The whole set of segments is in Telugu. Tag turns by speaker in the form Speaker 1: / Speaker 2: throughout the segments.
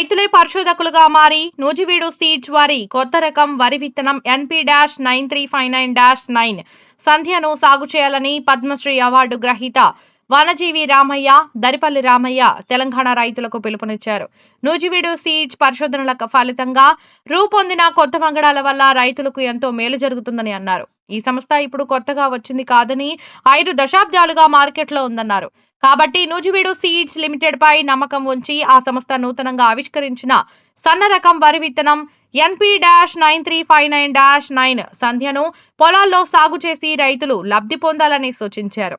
Speaker 1: రైతులే పరిశోధకులుగా మారి నూజివీడు సీడ్స్ వారి కొత్త రకం వరి విత్తనం NP dash nine three five nine dash nine. సంధ్యను సాగు చేయాలని పద్మశ్రీ అవార్డు గ్రహీత వనజీవి రామయ్య దరిపల్లి రామయ్య తెలంగాణ రైతులకు పిలుపునిచ్చారు. నూజివీడు సీడ్స్ పరిశోధనల ఫలితంగా రూపొందిన కొత్త వంగడాల వల్ల రైతులకు ఎంతో మేలు జరుగుతుందని అన్నారు. ఈ సంస్థ ఇప్పుడు కొత్తగా వచ్చింది కాదని ఐదు దశాబ్దాలుగా మార్కెట్లో ఉందన్నారు. కాబట్టి నూజివీడు సీడ్స్ లిమిటెడ్ పై నమ్మకం ఉంచి ఆ సంస్థ నూతనంగా ఆవిష్కరించిన సన్న రకం వరి విత్తనం NP dash nine three five nine dash nine సంధ్యను పొలాల్లో సాగు చేసి రైతులు లబ్ధి పొందాలని సూచించారు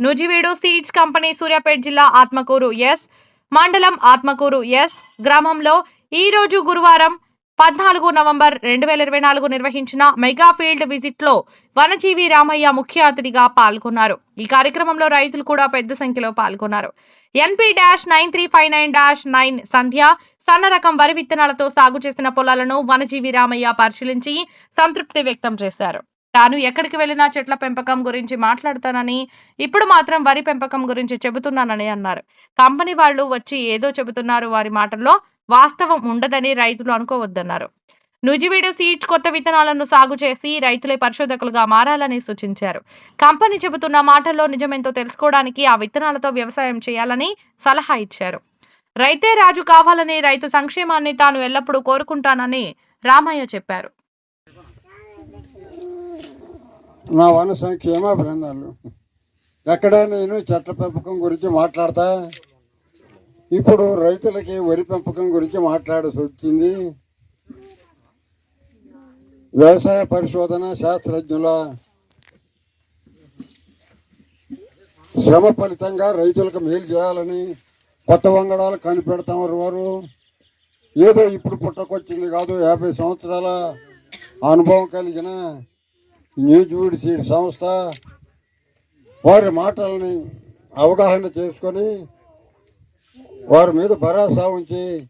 Speaker 1: నూజివీడు సీడ్స్ కంపెనీ సూర్యాపేట జిల్లా ఆత్మకూరు ఎస్ మండలం ఆత్మకూరు ఎస్ గ్రామంలో ఈ రోజు గురువారం పద్నాలుగు నవంబర్ రెండు వేల ఇరవై నాలుగు నిర్వహించిన మెగా ఫీల్డ్ విజిట్లో వనజీవి రామయ్య ముఖ్య అతిథిగా పాల్గొన్నారు. ఈ కార్యక్రమంలో రైతులు కూడా పెద్ద సంఖ్యలో పాల్గొన్నారు. NP dash nine three five nine dash nine Sandhya సన్న రకం వరి విత్తనాలతో సాగు చేసిన పొలాలను వనజీవి రామయ్య పరిశీలించి సంతృప్తి వ్యక్తం చేశారు. తాను ఎక్కడికి వెళ్ళినా చెట్ల పెంపకం గురించి మాట్లాడతానని ఇప్పుడు మాత్రం వరి పెంపకం గురించి చెబుతున్నానని అన్నారు. కంపెనీ వాళ్ళు వచ్చి ఏదో చెబుతున్నారు వారి మాటల్లో వాస్తవం ఉండదని రైతులు అనుకోవద్దన్నారు. నుజివీడు సీడ్స్ కొత్త విత్తనాలను సాగు చేసి రైతులే పరిశోధకులుగా మారాలని సూచించారు. కంపెనీ చెబుతున్న మాటల్లో నిజమేంతో తెలుసుకోవడానికి ఆ విత్తనాలతో వ్యవసాయం చేయాలని సలహా ఇచ్చారు. రైతే రాజు కావాలని రైతు సంక్షేమాన్ని తాను ఎల్లప్పుడూ కోరుకుంటానని రామయ్య చెప్పారు.
Speaker 2: నా వన సంక్షేమ బృందాలు? ఎక్కడ నేను చెట్ల పెంపకం గురించి మాట్లాడతా? ఇప్పుడు రైతులకి వరి పెంపకం గురించి మాట్లాడాల్సి వచ్చింది వ్యవసాయ పరిశోధన శాస్త్రజ్ఞుల శ్రమ ఫలితంగా రైతులకు మేలు చేయాలని కొత్త వంగడాలు కనిపెడతారు వారు. ఏదో ఇప్పుడు పుట్టకొచ్చింది కాదు యాభై సంవత్సరాల అనుభవం కలిగిన న్యూజివీడ్ సీడ్ సంస్థ వారి మాటలని అవగాహన చేసుకొని వారి మీద భరోసా ఉంచి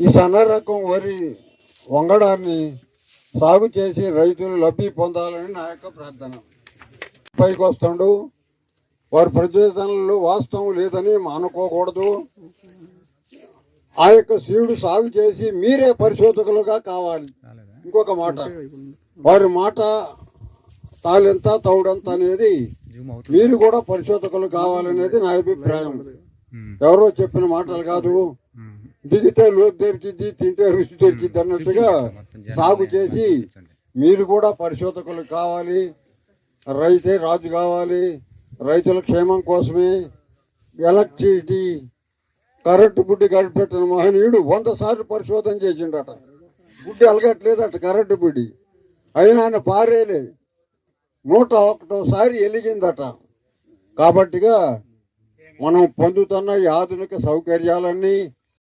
Speaker 2: ఈ సన్న రకం వరి వంగడాన్ని సాగు చేసి రైతులు లబ్ధి పొందాలని నా యొక్క ప్రార్థన. పైకి వస్తాడు. వారి ప్రతివేదనలో వాస్తవం లేదని అనుకోకూడదు ఆ యొక్క సీడు సాగు చేసి మీరే పరిశోధకులుగా కావాలి. ఇంకొక మాట. వారి మాట తాలెంత తౌడంత అనేది మీరు కూడా పరిశోధకులు కావాలనేది నా అభిప్రాయం. ఎవరో చెప్పిన మాటలు కాదు. దిగితే లోతు దొరికిద్ది తింటే రుచి దొరికిద్ది అన్నట్టుగా సాగు చేసి మీరు కూడా పరిశోధకులు కావాలి. రైతే రాజు కావాలి. రైతుల క్షేమం కోసమే ఎలక్ట్రిసిటీ కరెంటు బుడ్డి గడిపెట్టిన మహనీయుడు వంద సార్లు పరిశోధన చేసిండట. బుడ్డి అలగట్లేదట కరెంటు బుడ్డి అయినా ఆయన పారేలే నూట ఒకటోసారి వెలిగిందట కాబట్టిగా మనం పొందుతున్న ఈ ఆధునిక సౌకర్యాలన్నీ